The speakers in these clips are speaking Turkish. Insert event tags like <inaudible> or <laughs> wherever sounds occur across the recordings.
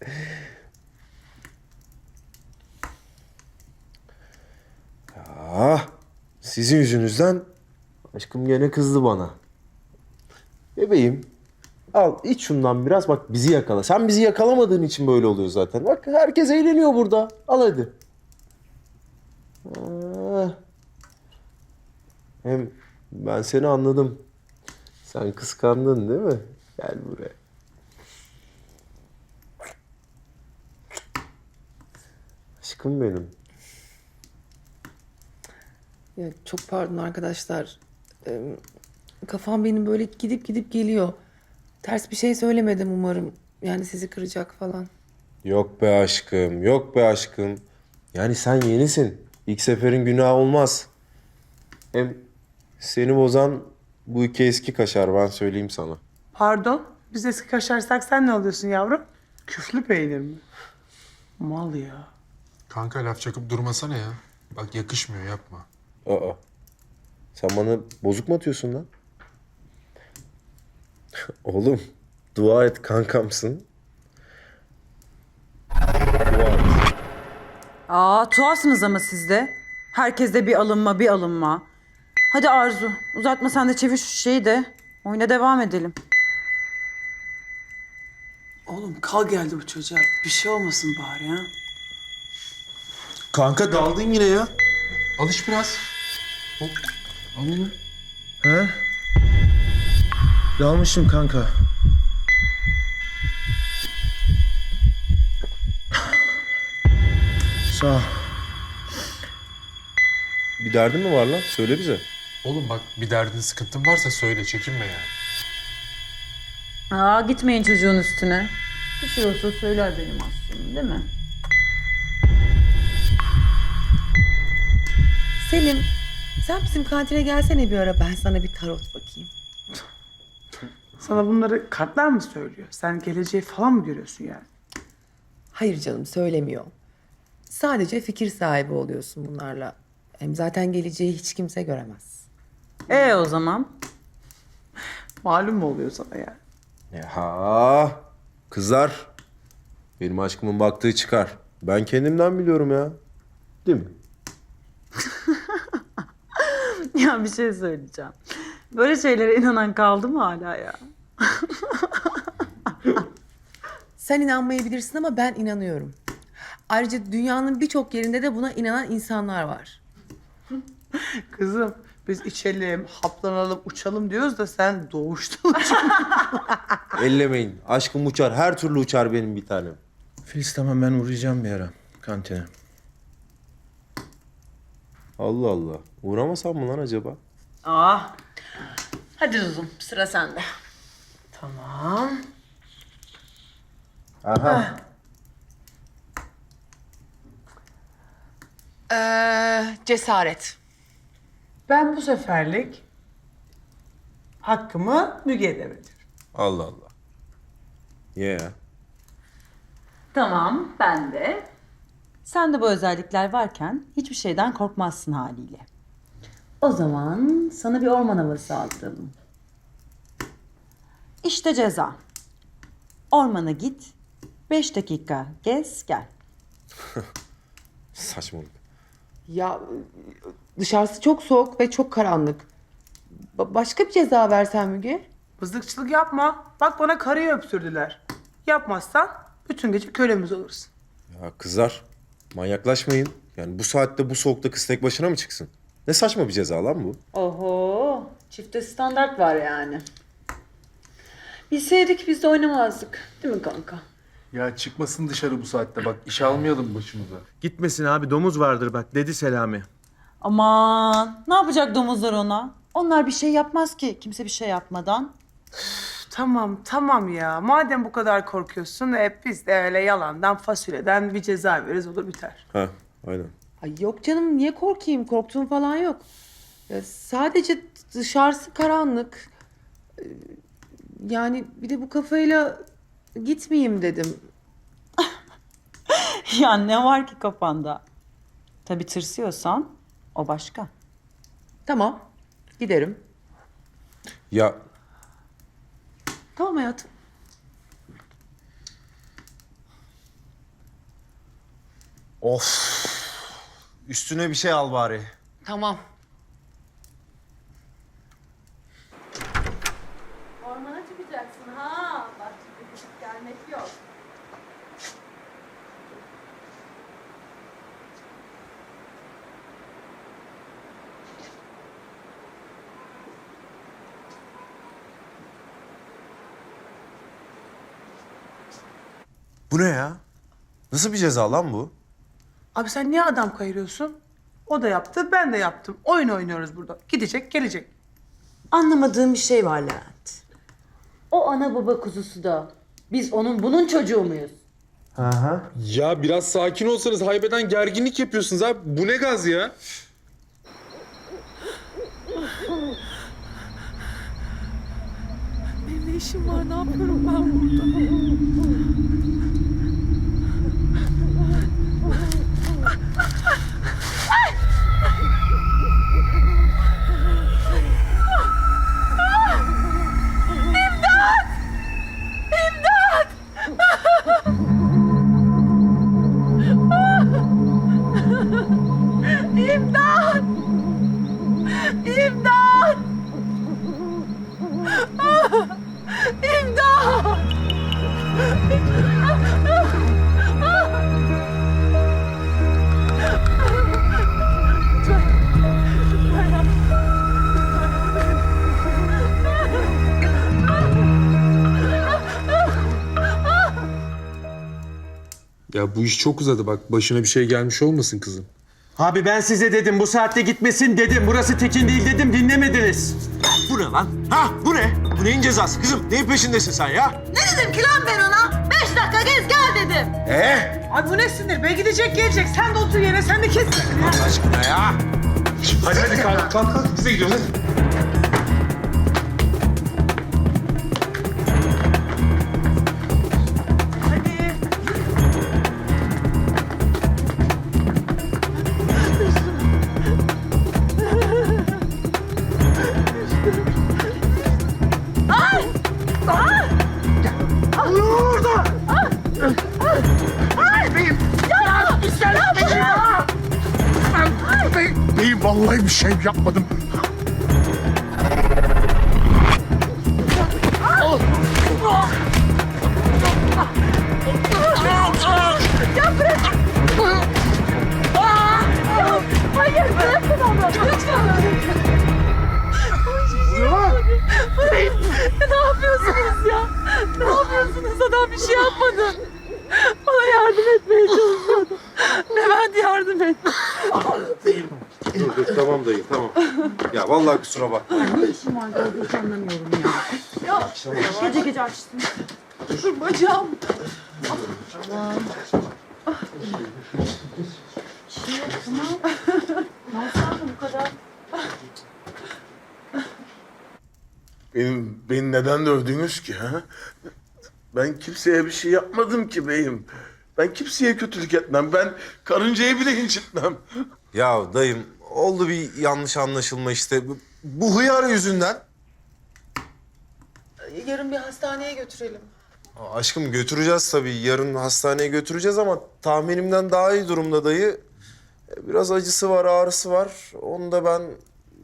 <laughs> Ya sizin yüzünüzden aşkım gene kızdı bana. Bebeğim al iç şundan biraz bak bizi yakala. Sen bizi yakalamadığın için böyle oluyor zaten. Bak herkes eğleniyor burada. Al hadi. Ah. Hem ben seni anladım. Sen kıskandın değil mi? Gel buraya. Aşkım benim. Ya çok pardon arkadaşlar. Ee, kafam benim böyle gidip gidip geliyor. Ters bir şey söylemedim umarım. Yani sizi kıracak falan. Yok be aşkım, yok be aşkım. Yani sen yenisin. İlk seferin günah olmaz. Hem seni bozan bu iki eski kaşar ben söyleyeyim sana. Pardon, biz eski kaşarsak sen ne alıyorsun yavrum? Küflü peynir mi? Mal ya. Kanka laf çakıp durmasana ya. Bak yakışmıyor yapma. Aa. Sen bana bozuk mu atıyorsun lan? <laughs> Oğlum dua et kankamsın. Dua et. Aa tuhafsınız ama siz de. Herkeste bir alınma bir alınma. Hadi Arzu uzatma sen de çevir şu şeyi de. Oyuna devam edelim. Oğlum kal geldi bu çocuğa. Bir şey olmasın bari ha. Kanka daldın yine ya. Alış biraz. Hop. Al onu. He? Dalmışım kanka. Sağ ol. Bir derdin mi var lan? Söyle bize. Oğlum bak bir derdin sıkıntın varsa söyle çekinme yani. Aa gitmeyin çocuğun üstüne. Bir şey olsa söyler benim aslım değil mi? Selim, sen bizim kantine gelsene bir ara. Ben sana bir tarot bakayım. Sana bunları kartlar mı söylüyor? Sen geleceği falan mı görüyorsun yani? Hayır canım söylemiyor. Sadece fikir sahibi oluyorsun bunlarla. Hem zaten geleceği hiç kimse göremez. E o zaman. Malum mu oluyor sana yani? Ya kızlar. Benim aşkımın baktığı çıkar. Ben kendimden biliyorum ya. Değil mi? <laughs> Ya bir şey söyleyeceğim. Böyle şeylere inanan kaldı mı hala ya? <laughs> Sen inanmayabilirsin ama ben inanıyorum. Ayrıca dünyanın birçok yerinde de buna inanan insanlar var. <laughs> Kızım biz içelim, haplanalım, uçalım diyoruz da sen doğuştan uçuyorsun. Ellemeyin. Aşkım uçar. Her türlü uçar benim bir tanem. Filiz tamam ben uğrayacağım bir ara kantine. Allah Allah. Uğramasam mı lan acaba? Aa. Hadi Zuzum sıra sende. Tamam. Aha. Ee, cesaret. ben bu seferlik hakkımı Müge'ye devrediyorum. Allah Allah. Yeah. Tamam ben de. Sen de bu özellikler varken hiçbir şeyden korkmazsın haliyle. O zaman sana bir orman havası aldıralım. İşte ceza. Ormana git, beş dakika gez gel. <laughs> Saçmalık. Ya dışarısı çok soğuk ve çok karanlık. Ba- başka bir ceza versen Müge? Bızlıkçılık yapma. Bak bana karıyı öpsürdüler. Yapmazsan bütün gece kölemiz olursun. Ya kızlar manyaklaşmayın. Yani bu saatte bu soğukta kız tek başına mı çıksın? Ne saçma bir ceza lan bu? Oho, çifte standart var yani. Bilseydik biz de oynamazdık. Değil mi kanka? Ya çıkmasın dışarı bu saatte bak iş almayalım başımıza. Gitmesin abi domuz vardır bak dedi Selami. Aman, ne yapacak domuzlar ona? Onlar bir şey yapmaz ki kimse bir şey yapmadan. Tamam tamam ya. Madem bu kadar korkuyorsun hep biz de öyle yalandan fasulyeden bir ceza veririz olur biter. Ha aynen. Ay yok canım niye korkayım? Korktuğum falan yok. Ya sadece dışarısı karanlık. Ee, Yani bir de bu kafayla gitmeyeyim dedim. <laughs> ya ne var ki kafanda? Tabii tırsıyorsan o başka. Tamam giderim. Ya Tamam hayatım. Of. Üstüne bir şey al bari. Tamam. Bu ne ya? Nasıl bir ceza lan bu? Abi sen niye adam kayırıyorsun? O da yaptı, ben de yaptım. Oyun oynuyoruz burada. Gidecek, gelecek. Anlamadığım bir şey var Levent. O ana baba kuzusu da biz onun bunun çocuğu muyuz? Ya biraz sakin olsanız haybeden gerginlik yapıyorsunuz abi. Bu ne gaz ya? Benim ne işim var? Ne yapıyorum ben burada? Ah! Bu iş çok uzadı bak. Başına bir şey gelmiş olmasın kızım. Abi ben size dedim bu saatte gitmesin dedim. Burası tekin değil dedim dinlemediniz. Bu ne lan? Ha bu ne? Bu neyin cezası kızım? Neyin peşindesin sen ya? Ne dedim ki lan ben ona? Beş dakika gez gel dedim. Ee? Abi bu ne sinir? Be gidecek, gelecek. Sen de otur yerine, sen de kes. Allah aşkına ya. Hadi hadi kalk kalk kalk. Biz de gidiyoruz hadi. Beyim vallahi bir şey yapmadım. Hayır bırakın onu. Lütfen. ne yapıyorsunuz ya? Ne yapıyorsunuz? Adam bir şey yapmadı. Yardım etmeye çalışıyordu. Levent yardım et. Dur dur tamam dayı tamam. Ya vallahi kusura bakma. Gece gece açtım. Dur bacağım. Benim, beni neden dövdünüz ki ha? Ben kimseye bir şey yapmadım ki beyim. Ben kimseye kötülük etmem. Ben karıncayı bile incitmem. Ya dayım oldu bir yanlış anlaşılma işte. Bu- Bu hıyar yüzünden. Yarın bir hastaneye götürelim. Aşkım götüreceğiz tabii. Yarın hastaneye götüreceğiz ama tahminimden daha iyi durumda dayı. E, Biraz acısı var, ağrısı var. Onu da ben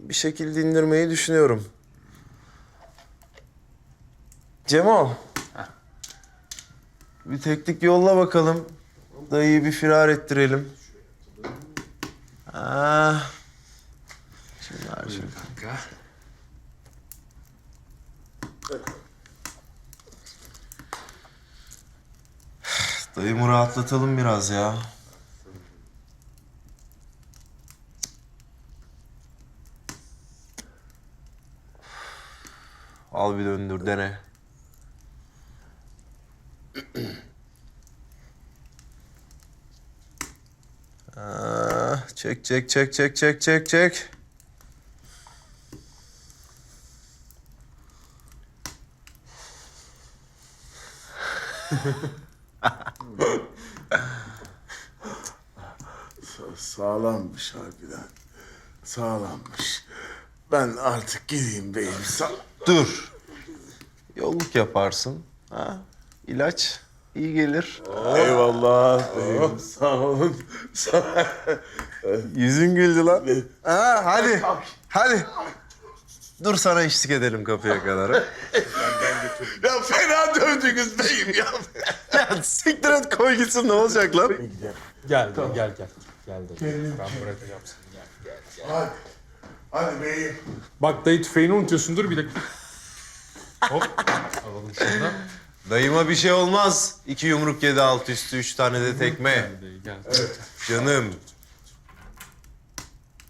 bir şekilde indirmeyi düşünüyorum. Cemal. Bir teknik yolla bakalım. Dayıyı bir firar ettirelim. Ah. Şimdi ver şunu. Dayımı rahatlatalım biraz ya. Al bir döndür dene. Ah, çek çek çek çek çek çek çek. <laughs> Sağlammış harbiden. Sağlammış. Ben artık gideyim beyim. Sağ... Dur. Yolluk yaparsın. Ha? İlaç. iyi gelir. Eyvallah beyim. Sağ olun. Sağ <laughs> Yüzün güldü lan. Ha, hadi. Hadi. Dur sana eşlik edelim kapıya kadar. Ya fena dövdünüz beyim ya. ya siktir et koy gitsin ne olacak lan? Gel gel gel gel. Gel de. Ben bırakacağım seni. Gel. Hadi. Hadi beyim. Bak dayı tüfeğini unutuyorsun. Dur bir dakika. Hop. Alalım şunu da. Dayıma bir şey olmaz. İki yumruk yedi alt üstü, üç tane de tekme. Gel. Canım.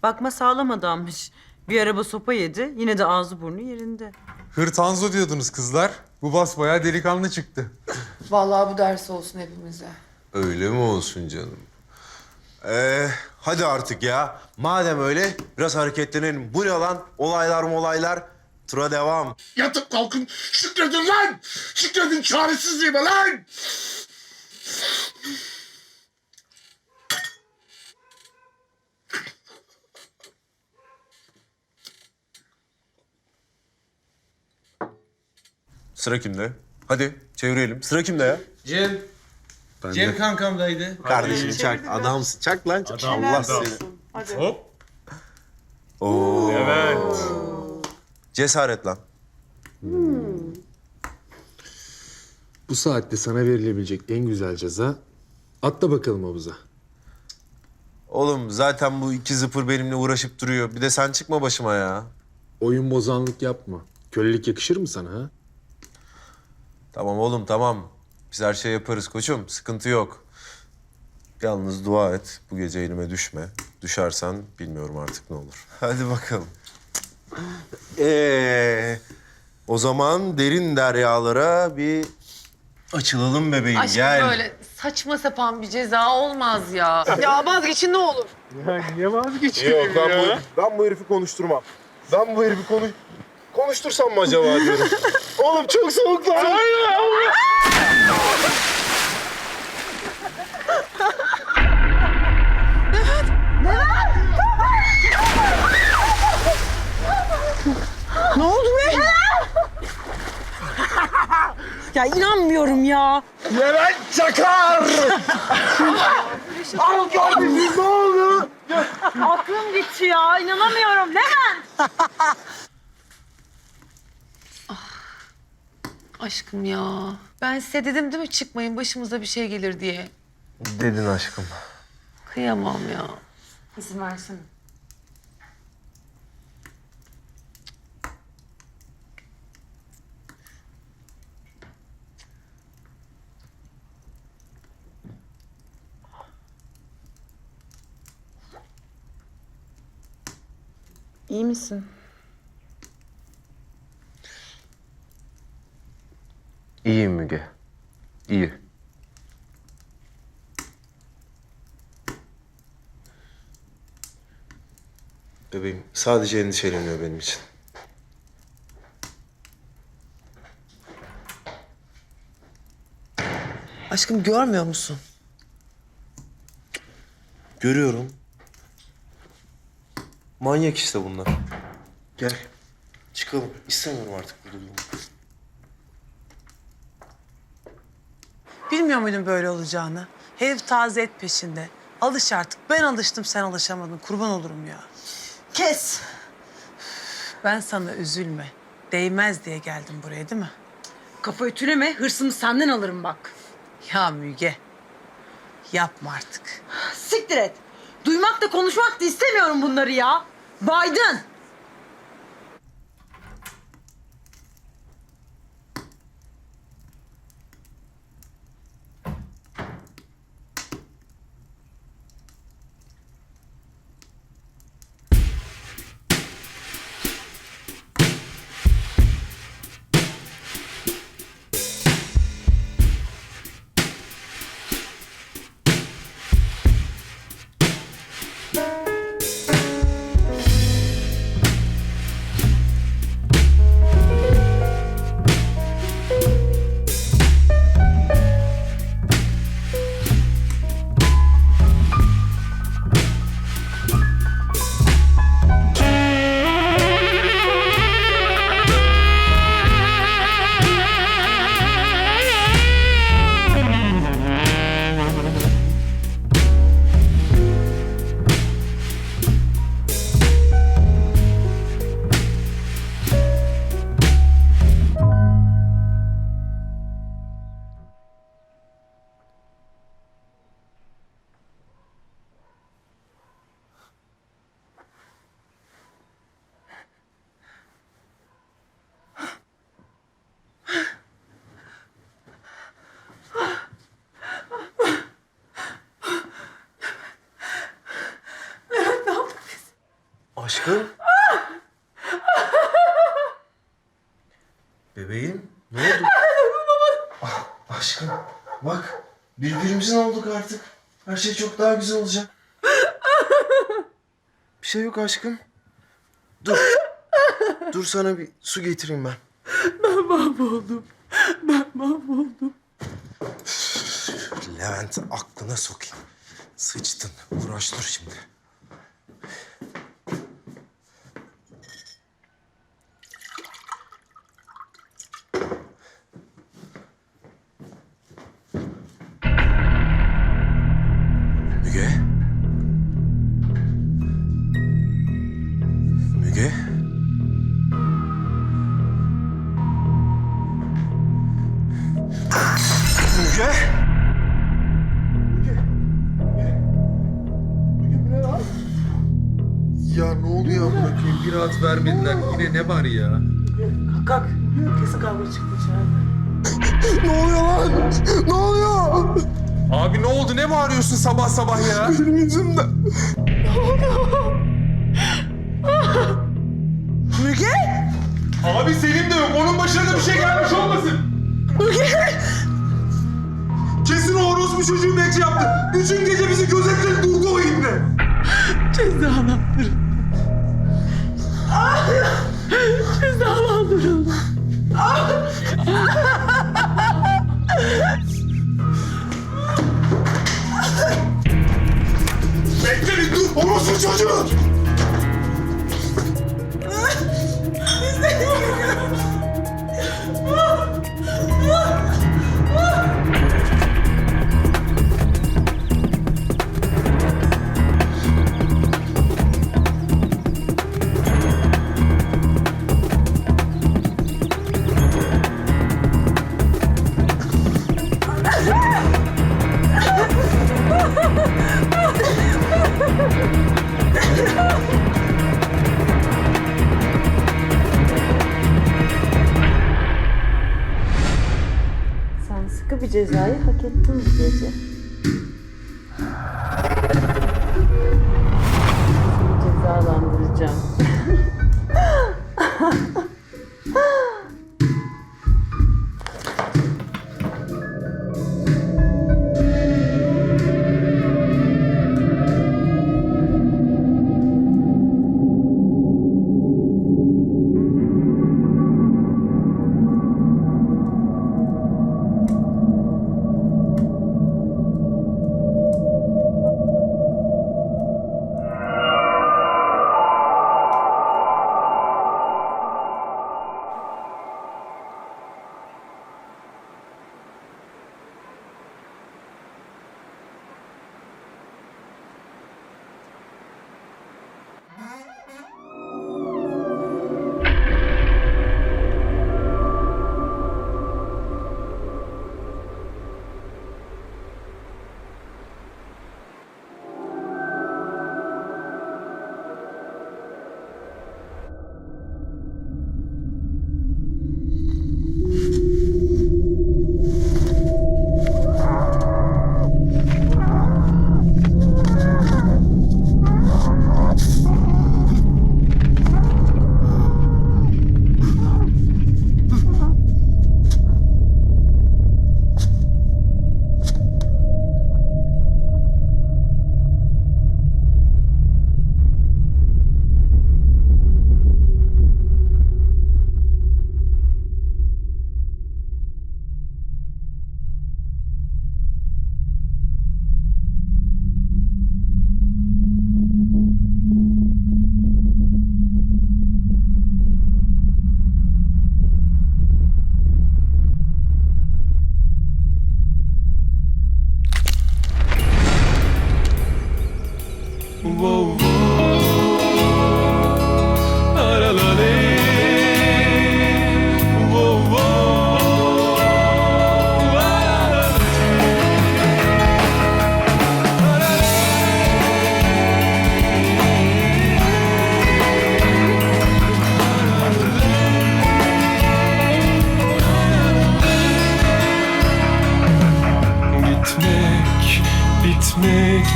Bakma sağlam adammış. Bir araba sopa yedi. Yine de ağzı burnu yerinde. Hırtanzo diyordunuz kızlar. Bu basbayağı delikanlı çıktı. Vallahi bu ders olsun hepimize. Öyle mi olsun canım? Ee, hadi artık ya. Madem öyle biraz hareketlenelim. Bu ne lan? Olaylar molaylar. Tura devam. Yatıp kalkın. Şükredin lan. Şükredin çaresizliğime lan. Sıra kimde? Hadi çevirelim. Sıra kimde ya? Cem. Cem kankamdaydı. Kardeşim çak. Adamsın. Çak lan. Çak. Allah seni. Hadi. Hop. Oo. Evet. Cesaret lan. Bu saatte sana verilebilecek en güzel ceza atla bakalım havuza. Oğlum zaten bu iki zıpır benimle uğraşıp duruyor. Bir de sen çıkma başıma ya. Oyun bozanlık yapma. Kölelik yakışır mı sana ha? Tamam oğlum tamam. Biz her şey yaparız koçum. Sıkıntı yok. Yalnız dua et. Bu gece elime düşme. Düşersen bilmiyorum artık ne olur. Hadi bakalım. Ee, o zaman derin deryalara bir açılalım bebeğim. Aşkım Gel. böyle saçma sapan bir ceza olmaz ya. ya vazgeçin ne olur. Yok ben bu, ben bu herifi konuşturmam. Ben bu herifi konuş... Konuştursam mı acaba diyorum. <laughs> Oğlum çok soğuk lan. Ya inanmıyorum ya. Levent Çakar. Al kardeşim ne oldu? Aklım gitti ya. İnanamıyorum. Levent. Aşkım ya. Ben size dedim değil mi çıkmayın başımıza bir şey gelir diye. Dedin aşkım. Kıyamam ya. İzin versene. İyi misin? İyiyim Müge. İyi. Bebeğim sadece endişeleniyor benim için. Aşkım görmüyor musun? Görüyorum. Manyak işte bunlar. Gel. Çıkalım. İstemiyorum artık burada durmak. Bilmiyor muydun böyle olacağını? Herif taze et peşinde. Alış artık. Ben alıştım sen alışamadın. Kurban olurum ya. Kes. Ben sana üzülme. Değmez diye geldim buraya değil mi? Kafa ütüleme. Hırsımı senden alırım bak. Ya Müge. Yapma artık. Siktir et. Duymak da konuşmak da istemiyorum bunları ya. Baydın. Bebeğim ne oldu? <laughs> Ah, aşkım bak birbirimizin olduk artık. Her şey çok daha güzel olacak. Bir şey yok aşkım. Dur. Dur sana bir su getireyim ben. Ben mahvoldum. Ben mahvoldum. Levent'i aklına sokayım. Sıçtın. Uğraştır şimdi. Müge? Müge? Ya ne oluyor amına koyayım? Bir rahat vermediler. Yine ne var ya? Kalk. Kesin kavga çıktı içeride. Ne oluyor lan? Ne oluyor? Abi ne oldu? Ne bağırıyorsun sabah sabah ya? Benim yüzümden. Müge? Abi Selim de yok. Onun başına da bir şey gelmiş olmasın? Kesin o orospu çocuğu bekçi yaptı. Bütün gece bizi gözetledi durdu o ibne. Cezalandırın. Cezalandırın. Bekle bir dur. Orospu çocuğu. Cezayı hak ettin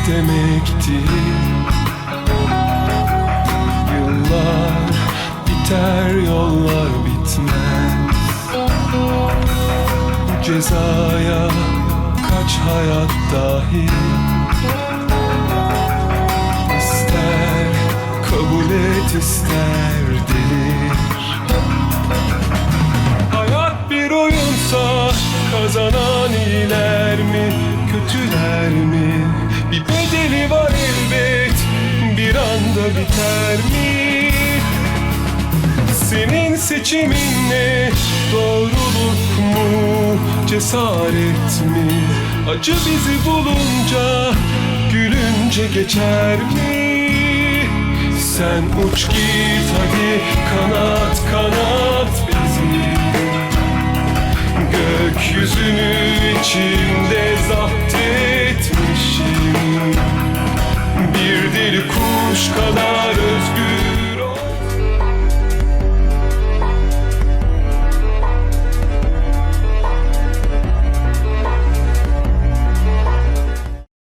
bitmek demektir Yıllar biter yollar bitmez. Cezaya kaç hayat dahil İster kabul et ister delir. Hayat bir oyunsa kazanan iyiler mi kötüler mi bir anda biter mi? Senin seçimin ne? Doğruluk mu? Cesaret mi? Acı bizi bulunca gülünce geçer mi? Sen uç git hadi kanat kanat bizi. Gökyüzünü içimde zapt etmişim bir deli kuş kadar özgür.